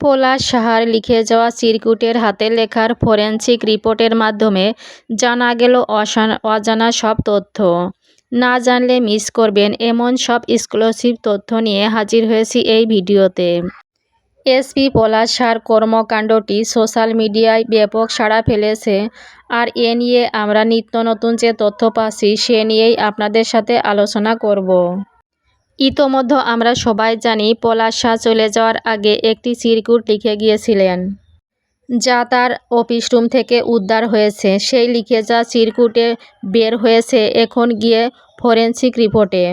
পলাশ সাহার লিখে যাওয়া চিরকুটের হাতে লেখার ফরেনসিক রিপোর্টের মাধ্যমে জানা গেল অজানা সব তথ্য। না জানলে মিস করবেন এমন সব এক্সক্লুসিভ তথ্য নিয়ে হাজির হয়েছি এই ভিডিওতে। এসপি পলাশ সার কর্মকাণ্ডটি সোশ্যাল মিডিয়ায় ব্যাপক সাড়া ফেলেছে আর এ নিয়ে আমরা নিত্য নতুন যে তথ্য পাচ্ছি সে নিয়েই আপনাদের সাথে আলোচনা করব। ইতোমধ্যে আমরা সবাই জানি পলাশ চলে যাওয়ার আগে একটি চিরকুট লিখে গিয়েছিলেন। যা তার অফিস রুম থেকে উদ্ধার হয়েছে। সেই লিখে যা চিরকুটে বের হয়েছে এখন গিয়ে ফরেন্সিক রিপোর্টে।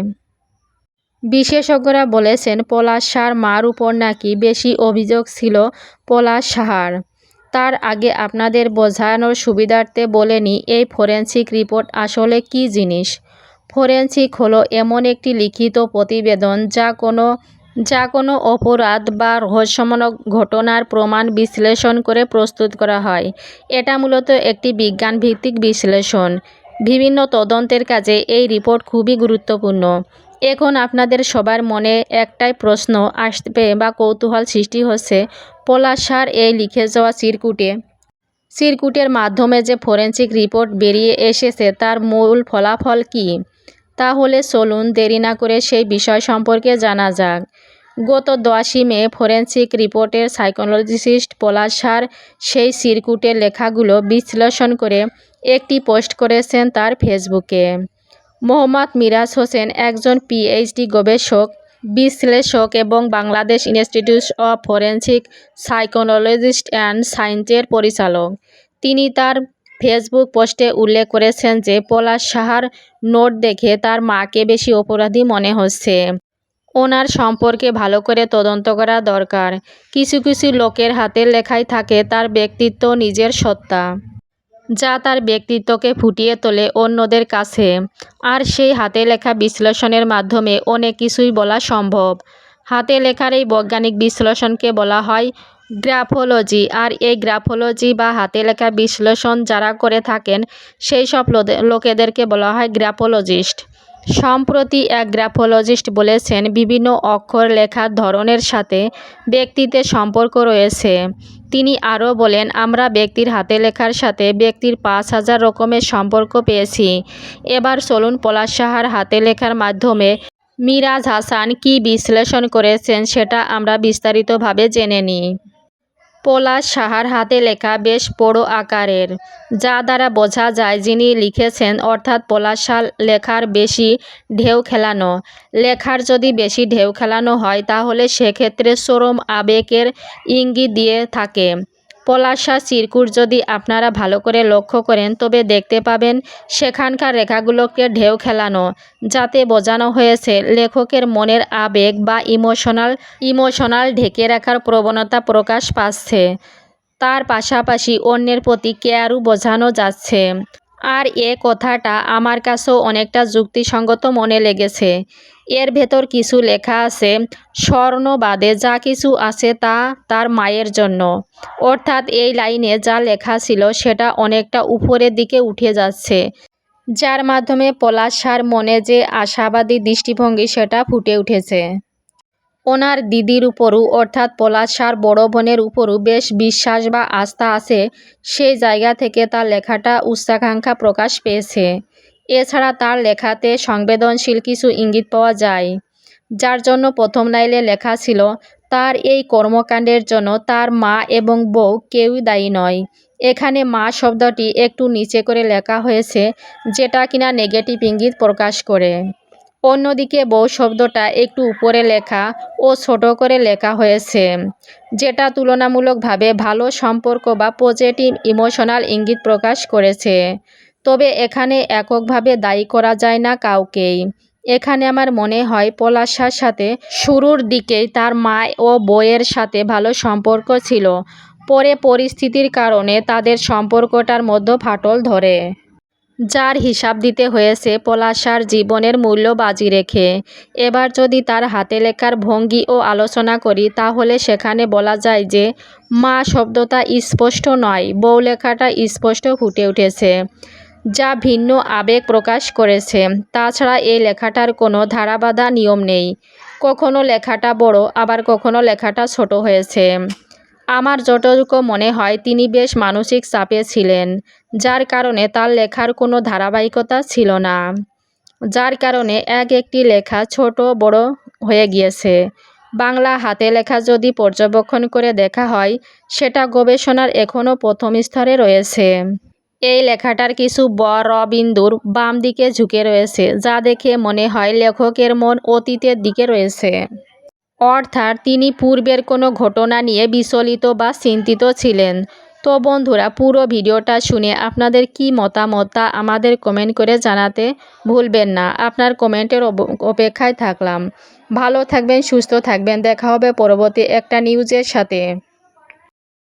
বিশেষজ্ঞরা বলেছেন পলাশ শাহর মার উপর নাকি বেশি অভিযোগ ছিল পলাশ সাহার তার আগে আপনাদের বোঝানোর সুবিধার্থে বলেনি, এই ফরেন্সিক রিপোর্ট আসলে কী জিনিস? ফরেন্সিক হলো এমন একটি লিখিত প্রতিবেদন যা কোনো যা কোনো অপরাধ বা রহস্যমূলক ঘটনার প্রমাণ বিশ্লেষণ করে প্রস্তুত করা হয়। এটা মূলত একটি বিজ্ঞানভিত্তিক বিশ্লেষণ। বিভিন্ন তদন্তের কাজে এই রিপোর্ট খুবই গুরুত্বপূর্ণ। এখন আপনাদের সবার মনে একটাই প্রশ্ন আসবে বা কৌতূহল সৃষ্টি হচ্ছে পলাশার এই লিখে যাওয়া চিরকুটে। চিরকুটের মাধ্যমে যে ফরেন্সিক রিপোর্ট বেরিয়ে এসেছে, তার মূল ফলাফল কী? তাহলে চলুন দেরি না করে সেই বিষয় সম্পর্কে জানা যাক। গত দশই মে ফরেন্সিক রিপোর্টের সাইকোলজিস্ট পলাশার সেই সিরকুটের লেখাগুলো বিশ্লেষণ করে একটি পোস্ট করেছেন তার ফেসবুকে। মোহাম্মদ মিরাজ হোসেন একজন পিএইচডি গবেষক, বিশ্লেষক এবং Bangladesh institute of forensic psychologist and সায়েন্সের পরিচালক। তিনি তার ফেসবুক পোস্টে উল্লেখ করেছেন যে, পলাশ সাহার নোট দেখে তার মাকে বেশি অপরাধী মনে হচ্ছে। ওনার সম্পর্কে ভালো করে তদন্ত করা দরকার। কিছু কিছু লোকের হাতের লেখায় থাকে তার ব্যক্তিত্ব নিজের সত্তা। যা তার ব্যক্তিত্বকে ফুটিয়ে তোলে অন্যদের কাছে। আর সেই হাতে লেখা বিশ্লেষণের মাধ্যমে অনেক কিছুই বলা সম্ভব। হাতে লেখার এই বৈজ্ঞানিক বিশ্লেষণকে বলা হয় গ্রাফোলজি আর এই গ্রাফোলজি বা হাতে লেখা বিশ্লেষণ যারা করে থাকেন, সেই সব লোকেদেরকে বলা হয় গ্রাফোলজিস্ট। সম্প্রতি এক গ্রাফোলজিস্ট বলেছেন, বিভিন্ন অক্ষর লেখার ধরনের সাথে ব্যক্তিত্বের সম্পর্ক রয়েছে। তিনি আরও বলেন, আমরা ব্যক্তির হাতে লেখার সাথে ব্যক্তির পাঁচ হাজার রকমের সম্পর্ক পেয়েছি। এবার চলুন পলাশ সাহার হাতে লেখার মাধ্যমে মিরাজ হাসান কি বিশ্লেষণ করেছেন সেটা আমরা বিস্তারিতভাবে জেনে নিই। পলাশ সাহার হাতে লেখা বেশ বড় আকারের। যা দ্বারা বোঝা যায় যিনি লিখেছেন, অর্থাৎ পলাশ শাহ লেখার বেশি ঢেউ খেলানো। লেখার যদি বেশি ঢেউ খেলানো হয়, তাহলে সেক্ষেত্রে চরম আবেগের ইঙ্গিত দিয়ে থাকে। পলাশা চিরকুট যদি আপনারা ভালো করে লক্ষ্য করেন, তবে দেখতে পাবেন সেখানকার রেখাগুলোকে ঢেউ খেলানো, যাতে বোঝানো হয়েছে লেখকের মনের আবেগ বা ইমোশনাল ইমোশনাল ঢেকে রাখার প্রবণতা প্রকাশ পাচ্ছে। তার পাশাপাশি অন্যের প্রতি কেয়ারও বোঝানো যাচ্ছে। আর এ কথাটা আমার কাছেও অনেকটা যুক্তিসঙ্গত মনে লেগেছে। এর ভেতর কিছু লেখা আছে স্বর্ণবাদে যা কিছু আছে তা তার মায়ের জন্য। অর্থাৎ এই লাইনে যা লেখা ছিল সেটা অনেকটা উপরের দিকে উঠে যাচ্ছে, যার মাধ্যমে পলাশ সার মনে যে আশাবাদী দৃষ্টিভঙ্গি সেটা ফুটে উঠেছে। ওনার দিদির উপরও, অর্থাৎ পলাশার বড় বোনের উপরও বেশ বিশ্বাস বা আস্থা আছে, সেই জায়গা থেকে তার লেখাটা উচ্চাকাঙ্ক্ষা প্রকাশ পেয়েছে। এছাড়া তার লেখাতে সংবেদনশীল কিছু ইঙ্গিত পাওয়া যায়। যার জন্য প্রথম লাইলে লেখা ছিল, তার এই কর্মকাণ্ডের জন্য তার মা এবং বউ কেউই দায়ী নয়। এখানে মা শব্দটি একটু নিচে করে লেখা হয়েছে, যেটা কিনা নেগেটিভ ইঙ্গিত প্রকাশ করে। অন্যদিকে বউ শব্দটা একটু উপরে লেখা ও ছোট করে লেখা হয়েছে, যেটা তুলনামূলকভাবে ভালো সম্পর্ক বা পজিটিভ ইমোশনাল ইঙ্গিত প্রকাশ করেছে। তবে এখানে এককভাবে দায়ী করা যায় না কাউকেই। এখানে আমার মনে হয় পলাশার সাথে শুরুর দিকেই তার মা ও বইয়ের সাথে ভালো সম্পর্ক ছিল। পরে পরিস্থিতির কারণে তাদের সম্পর্কটার মধ্যে ফাটল ধরে। যার হিসাব দিতে হয়েছে পলাশার জীবনের মূল্য বাজি রেখে। এবার যদি তার হাতে লেখার ভঙ্গি ও আলোচনা করি, তাহলে সেখানে বলা যায় যে, মা শব্দটা স্পষ্ট নয়, বউ লেখাটা স্পষ্ট ফুটে উঠেছে। যা ভিন্ন আবেগ প্রকাশ করেছে। তাছাড়া এই লেখাটার কোনো ধারাবাধা নিয়ম নেই। কখনো লেখাটা বড়, আবার কখনো লেখাটা ছোট হয়েছে। আমার যতটুকু মনে হয়, তিনি বেশ মানসিক চাপে ছিলেন, যার কারণে তার লেখার কোনো ধারাবাহিকতা ছিল না। যার কারণে এক একটি লেখা ছোট, বড় হয়ে গিয়েছে। বাংলা হাতে লেখা যদি পর্যবেক্ষণ করে দেখা হয়, সেটা গবেষণার এখনও প্রথম স্তরে রয়েছে। এই লেখাটার কিছু ব, র বিন্দুর বাম দিকে ঝুঁকে রয়েছে, যা দেখে মনে হয় লেখকের মন অতীতের দিকে রয়েছে। অর্থাৎ তিনি পূর্বের কোনো ঘটনা নিয়ে বিচলিত বা চিন্তিত ছিলেন। তো বন্ধুরা, পুরো ভিডিওটা শুনে আপনাদের কি মতামত তা আমাদের কমেন্ট করে জানাতে ভুলবেন না। আপনার কমেন্টের অপেক্ষায় থাকলাম। ভালো থাকবেন, সুস্থ থাকবেন। দেখা হবে পরবর্তী একটা নিউজের সাথে।